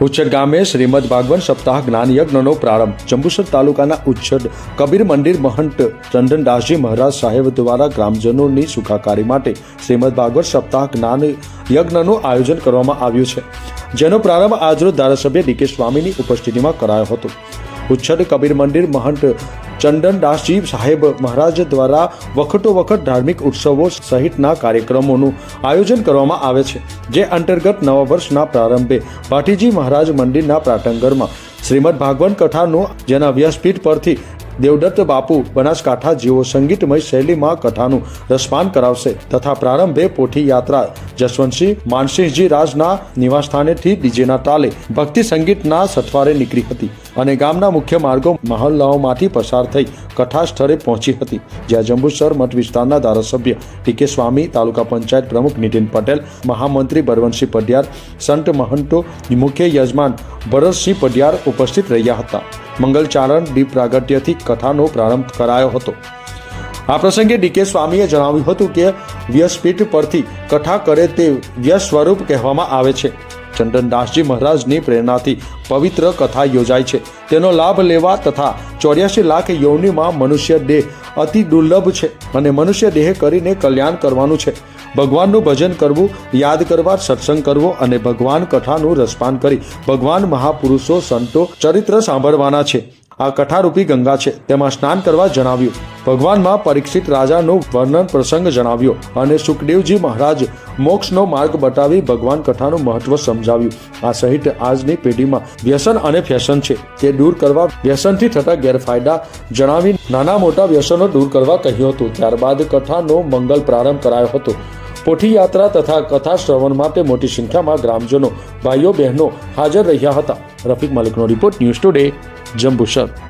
ઉચ્છડ ગામે શ્રીમદ ભાગવન સપ્તાહ જ્ઞાન યજ્ઞનો પ્રારંભ. જંબુસર તાલુકાના ઉચ્છડ કબીર મંદિર મહંત ચંદનદાસજી મહારાજ સાહેબ દ્વારા ગ્રામજનોની સુખાકારી માટે શ્રીમદ ભાગવત સપ્તાહ જ્ઞાન યજ્ઞનું આયોજન કરવામાં આવ્યું છે. જેનો પ્રારંભ આજરોજ ધારાસભ્ય ડીકે સ્વામીની ઉપસ્થિતિમાં કરાયો હતો. ઉચ્છડ કબીર મંદિર મહંત ચંદનદાસજી સાહેબ મહારાજ દ્વારા વખતો વખત ધાર્મિક ઉત્સવો સહિતના કાર્યક્રમોનું આયોજન કરવામાં આવે છે, જે અંતર્ગત નવા વર્ષના પ્રારંભે ભાટીજી મહારાજ મંદિરના પ્રાટંગરમાં શ્રીમદ ભાગવન કથાનું જેના વ્યાસપીઠ પરથી દેવદત્ત બાપુ બનાસકાંઠા જેવો સંગીતમય શૈલીમાં કથાનું રસપાન કરાવશે તથા પ્રારંભે પોથી યાત્રા જસવંતસિંહ માનસિંહજી રાજના નિવાસસ્થાનેથી ડીજેના તાલે ભક્તિ સંગીતના સથવારે નીકળી હતી. અને ગામના મુખ્ય માર્ગો મહલ્લાઓમાંથી પસાર થઈ કથા સ્થળે પહોંચી હતી, જ્યાં જંબુસર મઠ વિસ્તારના ધારાસભ્ય ટીકે સ્વામી, તાલુકા પંચાયત પ્રમુખ નીતિન પટેલ, મહામંત્રી બળવંતસિંહ પઢિયાર, સંત મહંતો મુખ્ય યજમાન ભરતસિંહ પઢિયાર ઉપસ્થિત રહ્યા હતા. મંગલચારણ દીપ પ્રાગટ્યથી કથાનો પ્રારંભ કરાયો હતો. આ પ્રસંગે ડીકે સ્વામીએ જણાવ્યું હતું કે વ્યસપીઠ પરથી કથા કરે તે વ્યસ સ્વરૂપ કહેવામાં આવે છે. ચંદનદાસજી મહારાજની પ્રેરણાથી પવિત્ર કથા યોજાય છે. તેનો લાભ લેવા તથા ચોર્યાસી લાખ યોનિમાં મનુષ્ય દેહ અતિ દુર્લભ છે અને મનુષ્ય દેહ કરીને કલ્યાણ કરવાનું છે. ભગવાનનું ભજન કરવું, યાદ કરવા, સત્સંગ કરવો અને ભગવાન કથાનું રસપાન કરી ભગવાન મહાપુરુષો, સંતો, ચરિત્ર સાંભળવાના છે. આ કથારૂપી ગંગા છે. તેમાં સ્નાન કરવા જણાવ્યું. ભગવાનમાં પરીક્ષિત રાજાનો વર્ણન પ્રસંગ જણાવ્યો અને સુખદેવજી મહારાજ મોક્ષનો માર્ગ બતાવી ભગવાન કથાનું મહત્વ સમજાવ્યું. આ સહિત આજની પેઢીમાં વ્યસન અને ફેશન છે. તે દૂર કરવા વ્યસનથી થતા ગેરફાયદા જણાવી નાના મોટા વ્યસનો દૂર કરવા કહ્યું હતું. ત્યારબાદ કથાનો મંગલ પ્રારંભ કરાયો હતો. પોથી યાત્રા તથા કથા શ્રવણ માટે મોટી સંખ્યામાં ગ્રામજનો, ભાઈઓ, બહેનો હાજર રહ્યા હતા. રફીક મલિકનો રિપોર્ટ ન્યૂઝ ટુડે, જંબુસર.